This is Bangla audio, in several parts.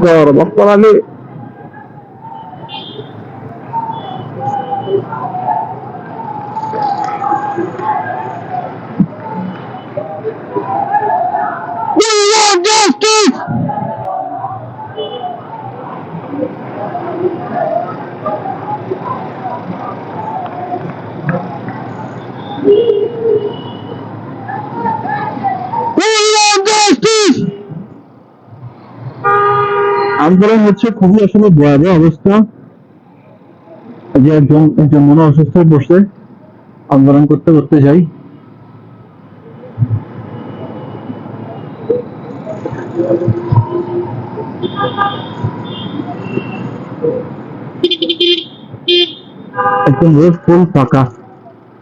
agora, vamos falar ali. Thank you. আন্দোলন হচ্ছে খুবই আসলে ভয়াবহ অবস্থা যে একজন একজন মনে অসুস্থ বসে। আন্দোলন করতে করতে যাই। একদম রোড ফুল ফাঁকা।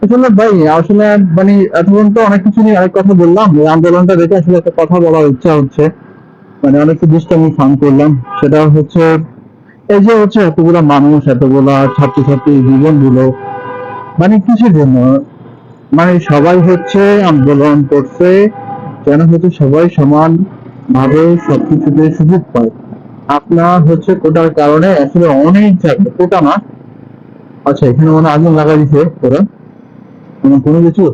আসলে ভাই, আসলে মানে এতক্ষণ তো অনেক কিছু নিয়ে অনেক কথা বললাম। আন্দোলনটা দেখে আসলে একটা কথা বলার ইচ্ছা হচ্ছে। মানে অনেক আমি ফান করলাম। সেটা হচ্ছে, এই যে হচ্ছে এতগুলা মানুষ, এতগুলা ছাত্রছাত্রী, জীবনগুলো মানে কিসের জন্য? মানে সবাই হচ্ছে আন্দোলন করছে, কেন হচ্ছে সবাই সমান ভাবে সবকিছুতে সুযোগ পায়? আপনার হচ্ছে কোটার কারণে আসলে অনেক জায়গায়, কোটা না? আচ্ছা এখানে মনে আগুন লাগা দিছে ওরা। কোনো কিছু?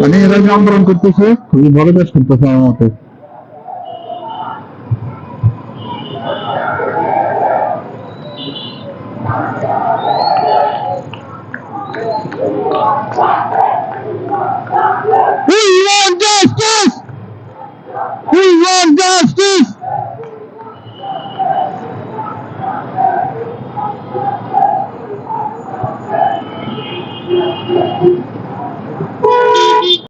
মানে এরা যে আন্দোলন করতেছে খুবই বড় কাজ করতেছে আমার মতে We We want justice!